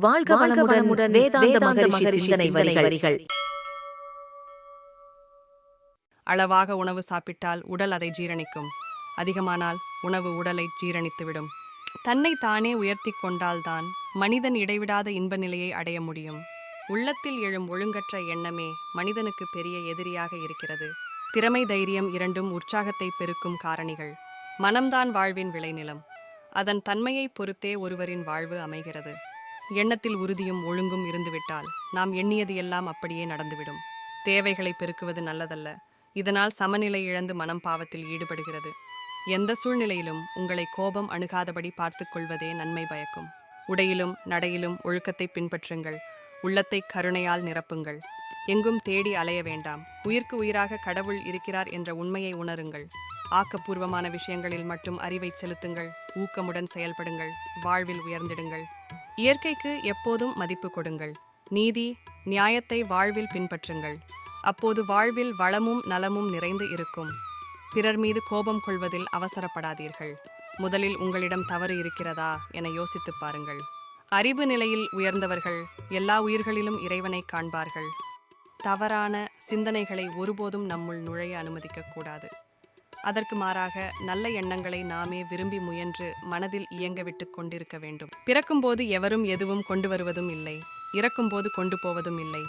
வாழ்க வளமுடன் வேதாந்த மகரிஷி சிந்தனை வரிகள். அளவாக உணவு சாப்பிட்டால் உடல் அதை ஜீரணிக்கும். அதிகமானால் உணவு உடலை ஜீரணித்துவிடும். தன்னை தானே உயர்த்தி கொண்டால்தான் மனிதன் இடைவிடாத இன்ப நிலையை அடைய முடியும். உள்ளத்தில் எழும் ஒழுங்கற்ற எண்ணமே மனிதனுக்கு பெரிய எதிரியாக இருக்கிறது. திறமை தைரியம் இரண்டும் உற்சாகத்தை பெருக்கும் காரணிகள். மனம்தான் வாழ்வின் விளைநிலம். அதன் தன்மையை பொறுத்தே ஒருவரின் வாழ்வு அமைகிறது. எண்ணத்தில் உறுதியும் ஒழுங்கும் இருந்துவிட்டால் நாம் எண்ணியது எல்லாம் அப்படியே நடந்துவிடும். தேவைகளை பெருக்குவது நல்லதல்ல. இதனால் சமநிலை இழந்து மனம் பாவத்தில் ஈடுபடுகிறது. எந்த சூழ்நிலையிலும் உங்களை கோபம் அணுகாதபடி பார்த்து கொள்வதே நன்மை பயக்கும். உடையிலும் நடையிலும் ஒழுக்கத்தை பின்பற்றுங்கள். உள்ளத்தை கருணையால் நிரப்புங்கள். எங்கும் தேடி அலைய வேண்டாம். உயிர்க்கு உயிராக கடவுள் இருக்கிறார் என்ற உண்மையை உணருங்கள். ஆக்கப்பூர்வமான விஷயங்களில் மட்டும் அறிவை செலுத்துங்கள். ஊக்கமுடன் செயல்படுங்கள். வாழ்வில் உயர்ந்திடுங்கள். இயற்கைக்கு எப்போதும் மதிப்பு கொடுங்கள். நீதி நியாயத்தை வாழ்வில் பின்பற்றுங்கள். அப்போது வாழ்வில் வளமும் நலமும் நிறைந்து இருக்கும். பிறர் மீது கோபம் கொள்வதில் அவசரப்படாதீர்கள். முதலில் உங்களிடம் தவறு இருக்கிறதா என யோசித்துப் பாருங்கள். அறிவு நிலையில் உயர்ந்தவர்கள் எல்லா உயிர்களிலும் இறைவனை காண்பார்கள். தவறான சிந்தனைகளை ஒருபோதும் நம்முள் நுழைய அனுமதிக்கக்கூடாது அதற்கு மாறாக நல்ல எண்ணங்களை நாமே விரும்பி முயன்று மனதில் இயங்க விட்டு கொண்டிருக்க வேண்டும். பிறக்கும்போது எவரும் எதுவும் கொண்டு வருவதும் இல்லை. இறக்கும்போது கொண்டு போவதும் இல்லை.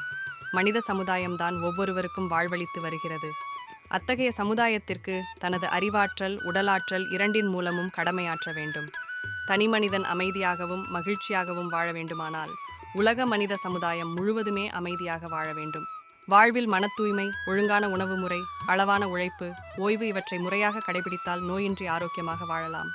மனித சமுதாயம்தான் ஒவ்வொருவருக்கும் வாழ்வளித்து வருகிறது. அத்தகைய சமுதாயத்திற்கு தனது அறிவாற்றல் உடலாற்றல் இரண்டின் மூலமும் கடமையாற்ற வேண்டும். தனிமனிதன் அமைதியாகவும் மகிழ்ச்சியாகவும் வாழ வேண்டுமானால் உலக மனித சமுதாயம் முழுவதுமே அமைதியாக வாழ வேண்டும். வாழ்வில் மன தூய்மை ஒழுங்கான உணவு முறை அளவான உழைப்பு ஓய்வு இவற்றை முறையாக கடைபிடித்தால் நோயின்றி ஆரோக்கியமாக வாழலாம்.